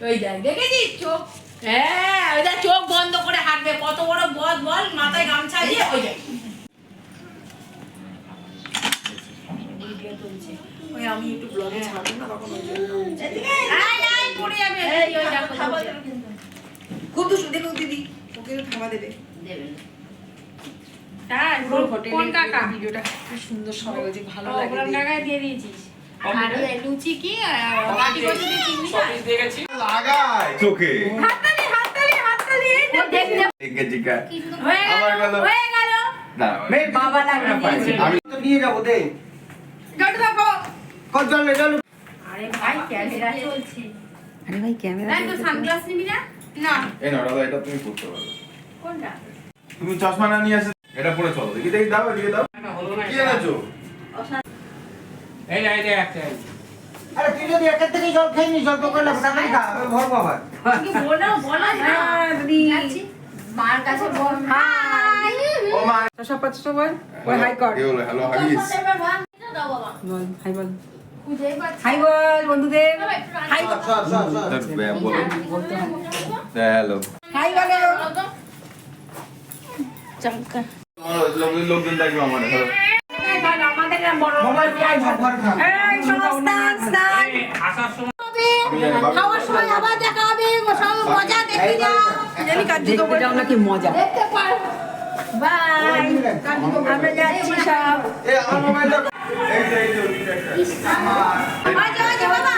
ওই দেখ দেখেছিস চোখ? হ্যাঁ ওই দেখ চোখ বন্ধ করে হাঁটবে। কত বড় বদ বল মাথায় গামছা দিয়ে ওই দেখ। ওই আমি একটু ব্লগে ছাড়বো না তখন ওই জন্য আয় আয় পড়ে যাবে। এই ওই দেখো খাবার দেবে। কিন্তু। খুব দুষ্টু দেখুন দিদি ওকে খাওয়া দেবে। দেবে। না। কোন- কাকা? ভিডিওটা খুব সুন্দর সবাই ভালো লাগে দিয়ে দিয়েছিস? আর লুচি কি আর বাটি করে দিয়ে চিংড়ি না? চোখে। হাততালি হাততালি হাততালি এই দেখতে একে জিকা গেল হয়ে গেল। না বাবা লাগবে আমি তো নিয়ে যাব দে। জট দেখো কত চল চল আরে ভাই ক্যামেরা চলছে। আরে ভাই ক্যামেরা তাই তো সানগ্লাস নিবি না? না। এই না দাদা এটা তুমি পড়তে পারো। কোনটা? তুমি চশমা না নিয়ে আসে এটা পরে চলো দেখি দেখি দাও এদিকে দাও। কি এনেছো? এই এই যে একটা আরে তুই যদি একের থেকে জল খেয়ে নিস অল্প করে তাড়াতাড়ি খা ভরবো আবার। বলো বলো মার কাছে বল। হাই ও মা শশা পাঁচশো বল। ওই হাই কর। হ্যালো হারিস বল হাই বল। হাই বল বন্ধুদের। হাই বলো। হ্যালো। হাই বলো লোকজন লোকজন দেখবে আমার খাওয়ার সময় আবার দেখা হবে মজা দেখে যাও পরে যাও নাকি মজা দেখতে পার বাই আমরা যাচ্ছি সব এই আমার মোবাইলটা এই যে এই যে বাবা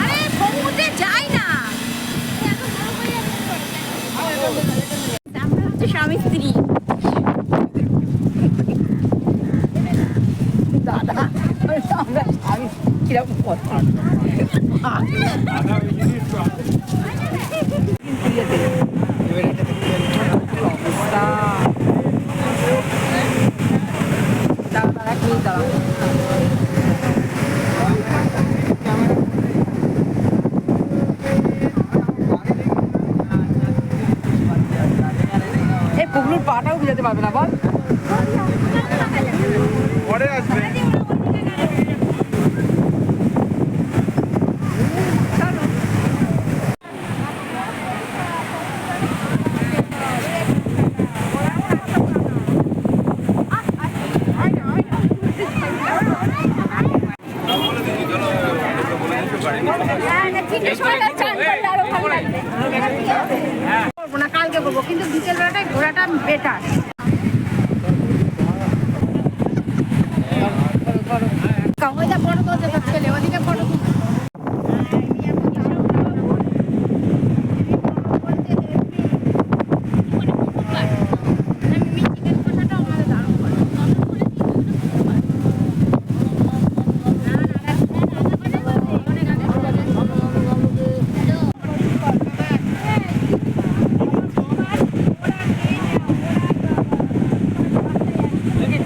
আরে সমুদ্রে যাই না আমরা হচ্ছে স্বামী স্ত্রী দাদা আমরা স্বামী কীরকম কথা অবস্থা দাঁড়া দাঁড়া কি দাঁড়া এই পুগলুর পাটাও বুঝাতে পারবে না বল পরে আসবে করব না কালকে করব কিন্তু বিকেল বেলাটায় ঘোরাটা বেটার ওইটা ফটো তুলছে তোর ছেলে ওদিকে ফটো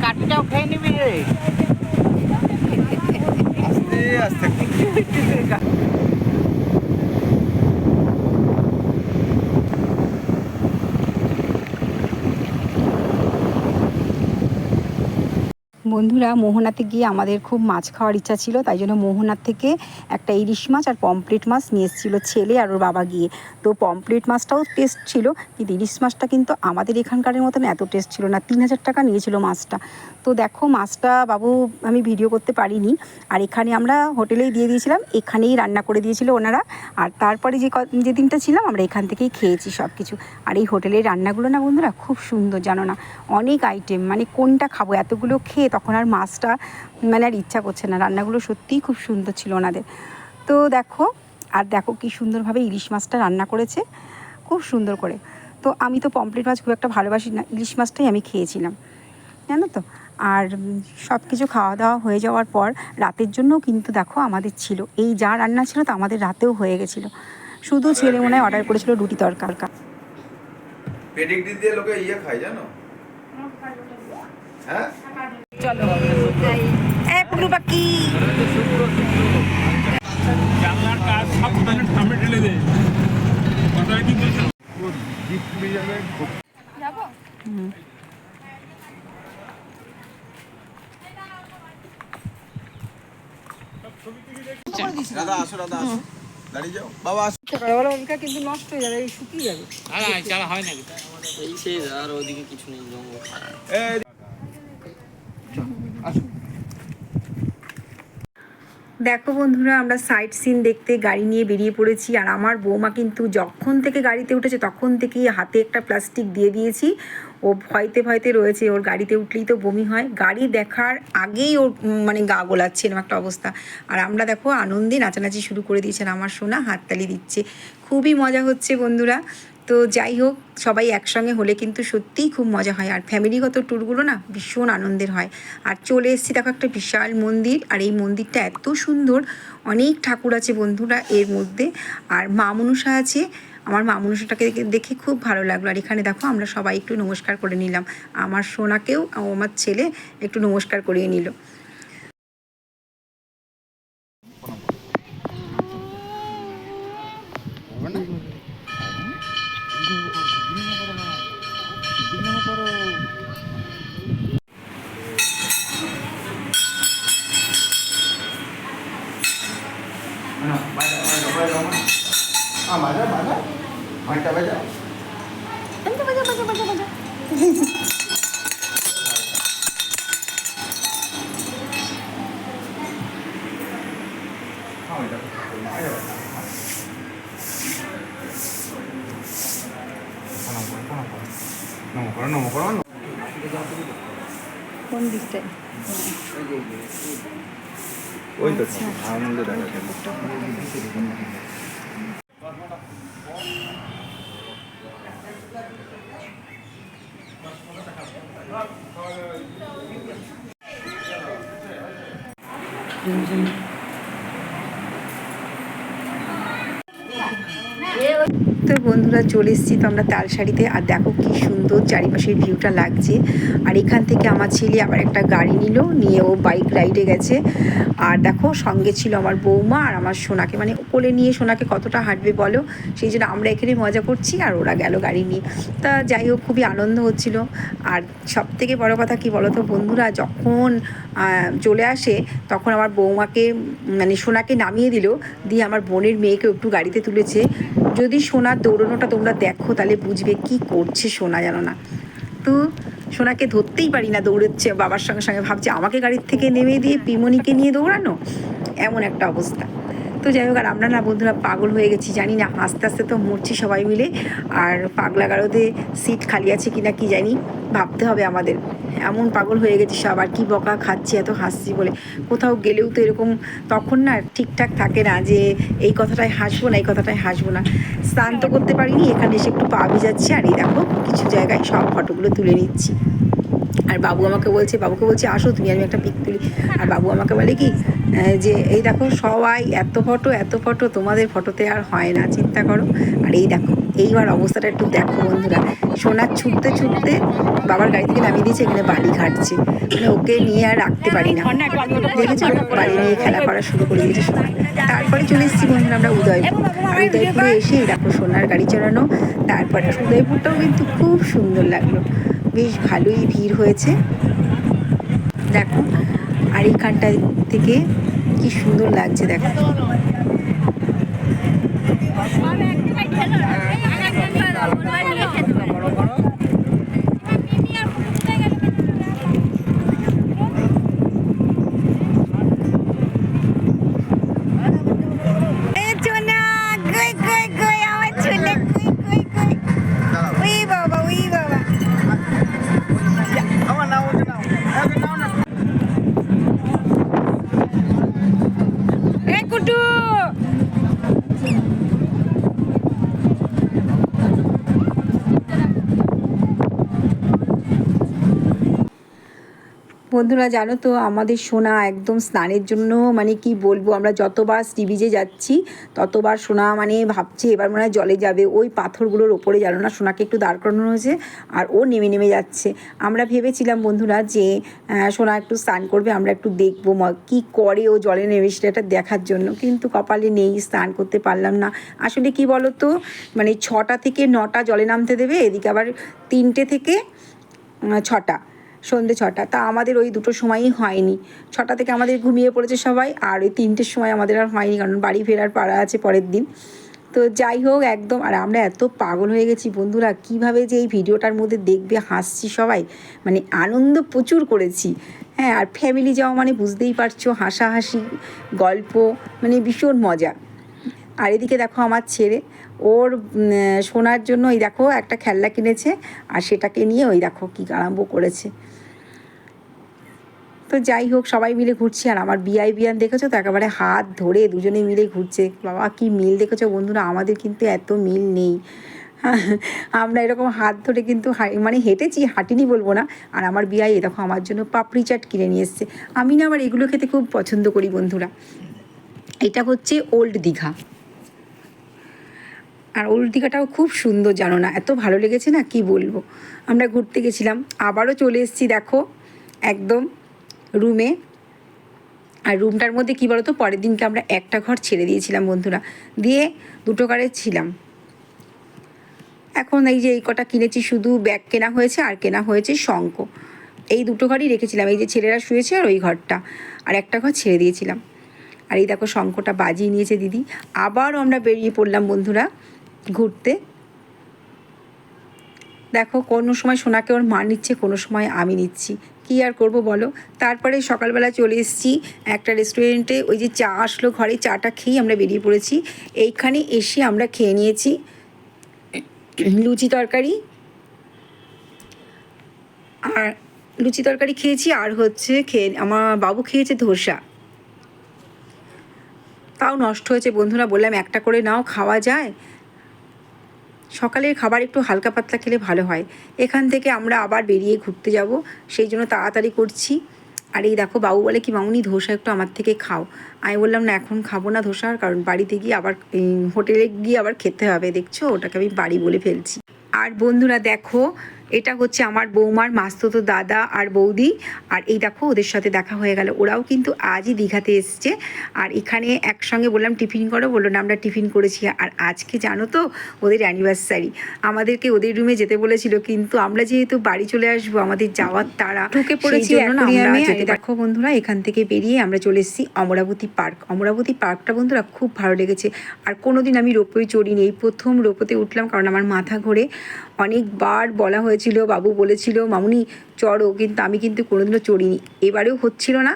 কাঠিটাও খেয়ে নিবি রে বন্ধুরা, মোহনাতে গিয়ে আমাদের খুব মাছ খাওয়ার ইচ্ছা ছিল, তাই জন্য মোহনার থেকে একটা ইলিশ মাছ আর পমপ্লেট মাছ নিয়ে এসেছিল ছেলে আর ওর বাবা গিয়ে। তো পমপ্লেট মাছটাও টেস্ট ছিল, কিন্তু ইলিশ মাছটা কিন্তু আমাদের এখানকারের মতন এত টেস্ট ছিল না, তিন হাজার টাকা নিয়েছিল মাছটা। তো দেখো, মাছটা বাবু আমি ভিডিও করতে পারিনি। আর এখানে আমরা হোটেলেই দিয়ে দিয়েছিলাম, এখানেই রান্না করে দিয়েছিল ওনারা। আর তারপরে যে ক- যে দিনটা ছিলাম, আমরা এখান থেকেই খেয়েছি সব কিছু আর এই হোটেলের রান্নাগুলো না বন্ধুরা খুব সুন্দর, জানো না? অনেক আইটেম মানে কোনটা খাব, এতগুলো খেয়ে তখন আর মাছটা মানে আর ইচ্ছা করছে না। রান্নাগুলো সত্যিই খুব সুন্দর ছিল ওনাদের। তো দেখো, আর দেখো কি সুন্দরভাবে ইলিশ মাছটা রান্না করেছে, খুব সুন্দর করে। তো আমি তো পমপ্লেট মাছ খুব একটা ভালোবাসি না, ইলিশ মাছটাই আমি খেয়েছিলাম। জানো তো? আর সব কিছু খাওয়া দাওয়া হয়ে যাওয়ার পর রাতের জন্যও কিন্তু দেখো আমাদের ছিল। এই যা রান্না ছিল তা আমাদের রাতেও হয়ে গেছিল। শুধু ছেলে মনে হয় অর্ডার করেছিল রুটি তরকার পেডিগ্রি দিয়ে লোকে ইয়ে খায় জানো? হ্যাঁ? চলো। এ পুলু পাখি জানলার কাজ সাবধানে ঠামে ঠেলে দে। কথায় কিন্তু দাদা আসো দাদা আসো। দাঁড়িয়ে যাও। বাবা আসো। সকালবেলা কিন্তু নষ্ট হয়ে যাবে এই শুকিয়ে যাবে। এই সেই আর ওদিকে কিছু নেই জঙ্গল। দেখো বন্ধুরা আমরা সাইট সিন দেখতে গাড়ি নিয়ে বেরিয়ে পড়েছি আর আমার বৌমা কিন্তু যখন থেকে গাড়িতে উঠেছে তখন থেকেই হাতে একটা প্লাস্টিক দিয়ে দিয়েছি। ও ভয়তে ভয়তে রয়েছে, ওর গাড়িতে উঠলেই তো বমি হয়। গাড়ি দেখার আগেই ওর মানে গা গোলাচ্ছে এরকম একটা অবস্থা। আর আমরা দেখো আনন্দে নাচানাচি শুরু করে দিয়েছেন, আমার সোনা হাততালি দিচ্ছে। খুবই মজা হচ্ছে বন্ধুরা। তো যাই হোক, সবাই একসঙ্গে হলে কিন্তু সত্যিই খুব মজা হয়। আর ফ্যামিলিগত ট্যুরগুলো না ভীষণ আনন্দের হয়। আর চলে এসেছি দেখো একটা বিশাল মন্দির, আর এই মন্দিরটা এত সুন্দর। অনেক ঠাকুর আছে বন্ধুরা এর মধ্যে। আর মা মনসা আছে আমার মা মনসাটাকে দেখে- দেখে খুব ভালো লাগল। আর এখানে দেখো, আমরা সবাই একটু নমস্কার করে নিলাম। আমার সোনাকেও আমার ছেলে, একটু নমস্কার করিয়ে নিল। ওই তো আনন্দে দেখা তো বন্ধুরা চলে এসেছি, তো আমরা শাড়িতে আর দেখো কি সুন্দর চারিপাশের ভিউটা লাগছে। আর এখান থেকে আমার ছেলে আবার একটা গাড়ি নিল, নিয়ে ও বাইক রাইডে গেছে। আর দেখো সঙ্গে ছিল আমার বৌমা আর আমার সোনাকে। মানে কোলে নিয়ে সোনাকে কতটা হাঁটবে বলো? সেই জন্য আমরা এখানে মজা করছি আর ওরা গেল গাড়ি নিয়ে। তা যাই হোক, খুবই আনন্দ হচ্ছিল। আর সব থেকে বড় কথা কি বলো তো বন্ধুরা, যখন চলে আসে, তখন আমার বৌমাকে মানে সোনাকে নামিয়ে দিল, দিয়ে আমার বোনের মেয়েকে একটু গাড়িতে তুলেছে। যদি সোনার দৌড়ানোটা তোমরা দেখো, তাহলে বুঝবে কি করছে সোনা জানো না। তো সোনাকে ধরতেই পারি না দৌড়চ্ছে, বাবার সঙ্গে সঙ্গে ভাবছে আমাকে গাড়ির থেকে নেমে দিয়ে পিমনিকে নিয়ে দৌড়ানো? এমন একটা অবস্থা। তো যাই হোক, আর আমরা না বন্ধুরা পাগল হয়ে গেছি, জানি না। আস্তে আস্তে তো মরছি সবাই মিলে। আর পাগলা গারোতে সিট খালি আছে কি না কি জানি, ভাবতে হবে আমাদের। এমন পাগল হয়ে গেছি সব, আর কি বকা খাচ্ছি, এত হাসছি বলে। কোথাও গেলেও তো এরকম তখন না ঠিকঠাক থাকে না যে, এই কথাটায় হাসবো না, এই কথাটায় হাসবো না। স্নান তো করতে পারিনি, এখানে এসে একটু পা ভিজাচ্ছি, আর এই দেখো, কিছু জায়গায় সব ফটোগুলো তুলে নিচ্ছি। আর বাবু আমাকে বলছে, বাবুকে বলছে, আসো তুমি, আমি একটা পিক তুলি। আর বাবু আমাকে বলে কি যে এই দেখো সবাই এত ফটো এত ফটো, তোমাদের ফটোতে আর হয় না, চিন্তা করো। আর এই দেখো, এইবার অবস্থাটা একটু দেখো বন্ধুরা। সোনার ছুটতে ছুটতে বাবার গাড়ি থেকে নামিয়ে দিয়েছে, এখানে বালি ঘাটছে। মানে ওকে নিয়ে আর রাখতে পারি না। দেখেছ বাড়ি নিয়ে খেলা করা শুরু করে দিয়েছে সোনা। তারপরে চলে এসেছি বন্ধুরা আমরা উদয়পুর। আর উদয়পুরে এসেই দেখো সোনার গাড়ি চালানো। তারপরে উদয়পুরটাও কিন্তু খুব সুন্দর লাগল। বেশ ভালোই ভিড় হয়েছে। দেখো আর এইখানটা থেকে কি সুন্দর লাগছে দেখো। আমার বন্ধুরা, জানো তো আমাদের সোনা একদম স্নানের জন্য মানে কি বলব, আমরা যতবার সি যাচ্ছি, ততবার সোনা মানে ভাবছে এবার মনে হয় জলে যাবে। ওই পাথরগুলোর ওপরে জানো না সোনাকে একটু দাঁড় করানো হয়েছে আর ও নেমে নেমে যাচ্ছে। আমরা ভেবেছিলাম বন্ধুরা যে সোনা একটু স্নান করবে, আমরা একটু দেখব কি করে ও জলে নেমে সেটা দেখার জন্য। কিন্তু কপালে নেই, স্নান করতে পারলাম না। আসলে কি বলো তো মানে ছটা থেকে নটা জলে নামতে দেবে, এদিকে আবার তিনটে থেকে ছটা। সন্ধে ছটা। তা আমাদের ওই দুটো সময়ই হয়নি। ছটা থেকে আমাদের ঘুমিয়ে পড়েছে সবাই, আর ওই তিনটের সময় আমাদের আর হয়নি, কারণ বাড়ি ফেরার পাড়া আছে পরের দিন। তো যাই হোক একদম, আর আমরা এত পাগল হয়ে গেছি বন্ধুরা, কীভাবে যে এই ভিডিওটার মধ্যে দেখবে, হাসছি সবাই মানে আনন্দ প্রচুর করেছি। হ্যাঁ আর ফ্যামিলি যাওয়া মানে বুঝতেই পারছ, হাসাহাসি, গল্প মানে ভীষণ মজা। আর এদিকে দেখো আমার ছেলে, ওর শোনার জন্য ওই দেখো একটা খেলনা কিনেছে, আর সেটাকে নিয়ে ওই দেখো কী আরম্ভ করেছে। তো যাই হোক, সবাই মিলে ঘুরছি। আর আমার বিআই বিয়ান দেখেছ তো? একেবারে হাত ধরে দুজনে মিলে ঘুরছে। বাবা, কি মিল দেখেছ বন্ধুরা? আমাদের কিন্তু এত মিল নেই। আমরা এরকম হাত ধরে কিন্তু মানে হেঁটেছি, হাঁটিনি বলব না। আর আমার বিয়াই এ দেখো, আমার জন্য পাপড়ি চাট কিনে নিয়ে এসছে। আমি না আবার এগুলো খেতে খুব পছন্দ করি বন্ধুরা। এটা হচ্ছে ওল্ড দীঘা আর ওল্ড দীঘাটাও খুব সুন্দর, জানো না? এত ভালো লেগেছে না? কি বলব? আমরা ঘুরতে গেছিলাম। আবারও চলে এসেছি, দেখো। একদম রুমে। আর রুমটার মধ্যে কী বলতো, পরের দিনকে আমরা একটা ঘর ছেড়ে দিয়েছিলাম বন্ধুরা। দিয়ে দুটো ঘরে ছিলাম। এখন এই যে এই কটা কিনেছি, শুধু ব্যাগ কেনা হয়েছে আর কেনা হয়েছে শঙ্খ। এই দুটো ঘরই রেখেছিলাম, এই যে ছেলেরা শুয়েছে আর ওই ঘরটা। আর একটা ঘর ছেড়ে দিয়েছিলাম। আর এই দেখো শঙ্খটা বাজিয়ে নিয়েছে দিদি। আবারও আমরা বেরিয়ে পড়লাম বন্ধুরা ঘুরতে। দেখো কোনো সময় সোনাকে ওর মা নিচ্ছে, কোনো সময় আমি নিচ্ছি। কী আর করব বলো? তারপরে সকালবেলা চলে এসেছি একটা রেস্টুরেন্টে ওই যে চা আসলো ঘরে, চাটা খেয়েই আমরা বেরিয়ে পড়েছি। এইখানে এসে আমরা খেয়ে নিয়েছি লুচি তরকারি। আর লুচি তরকারি খেয়েছি, আর হচ্ছে খেয়ে আমার বাবু খেয়েছে ধোসা। তাও নষ্ট হয়েছে বন্ধুরা, বললাম একটা করে নাও, খাওয়া যায়। সকালের খাবার একটু হালকা পাতলা খেলে ভালো হয়। এখান থেকে আমরা আবার বেরিয়ে ঘুরতে যাব। সেই জন্য তাড়াতাড়ি করছি। আর এই দেখো, বাবু বলে কি, মামুনি, ধোসা একটু আমার থেকে খাও। আমি বললাম, না, এখন খাব না ধোসা, কারণ বাড়িতে গিয়ে আবার হোটেলে গিয়ে আবার খেতে হবে, দেখছ? ওটাকে আমি বাড়ি বলে ফেলছি। আর বন্ধুরা, দেখো এটা হচ্ছে আমার বৌমার মাস্ততো দাদা আর বৌদি। আর এই দেখো ওদের সাথে দেখা হয়ে গেল। ওরাও কিন্তু আজই দীঘাতে এসছে। আর এখানে একসঙ্গে বললাম টিফিন করো? বলল না আমরা টিফিন করেছি। আর আজকে জানো তো ওদের অ্যানিভার্সারি আমাদেরকে ওদের রুমে যেতে বলেছিল কিন্তু আমরা যেহেতু বাড়ি চলে আসব আমাদের যাওয়ার তারা ঢুকে পড়েছি দেখো বন্ধুরা এখান থেকে বেরিয়ে আমরা চলে এসেছি অমরাবতী পার্ক। অমরাবতী পার্কটা বন্ধুরা খুব ভালো লেগেছে। আর কোনোদিন আমি রোপওয়ে চড়িনি। এই প্রথম রোপোতে উঠলাম কারণ আমার মাথা ঘোরে। অনেকবার বলা হয়েছিল, বাবু বলেছিল, মামুনি, চড়ো, কিন্তু আমি কিন্তু কোনোদিনও চড়িনি। এবারেও হচ্ছিল না,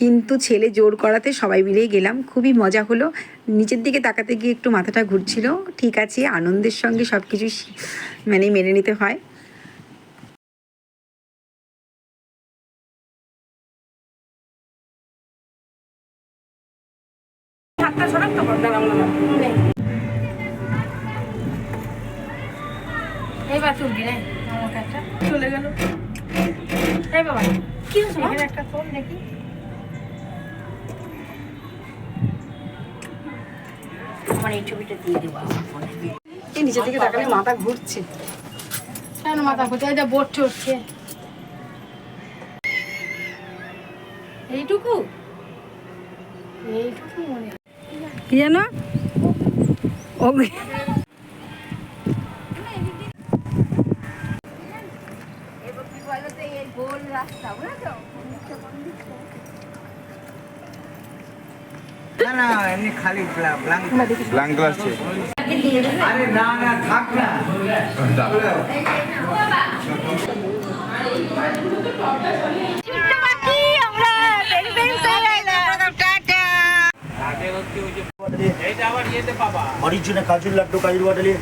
কিন্তু ছেলে জোর করাতে সবাই মিলেই গেলাম। খুবই মজা হলো। নিচের দিকে তাকাতে গিয়ে একটু মাথাটা ঘুরছিল। ঠিক আছে, আনন্দের সঙ্গে সব কিছু মানে মেনে নিতে হয়। সরাক তো না এইবার তুলবি রে আমার কাছে চলে গেল। এই বাবা কি হয়েছে এখানে একটা তোল দেখি। আমার এই ছবিটা দিয়ে দেবো আমার ফোনে এই নিচের দিকে তাকালে মাথা ঘুরছে। কেন মাথা কোথায় এটা বোট চড়ছে এইটুকু? এইটুকু মনে কি জানো না না এমনি খালি ব্ল্যাঙ্ক গ্লাস আরে না না থাক না। কাজুর লাড্ডু কাজুর বাটালি।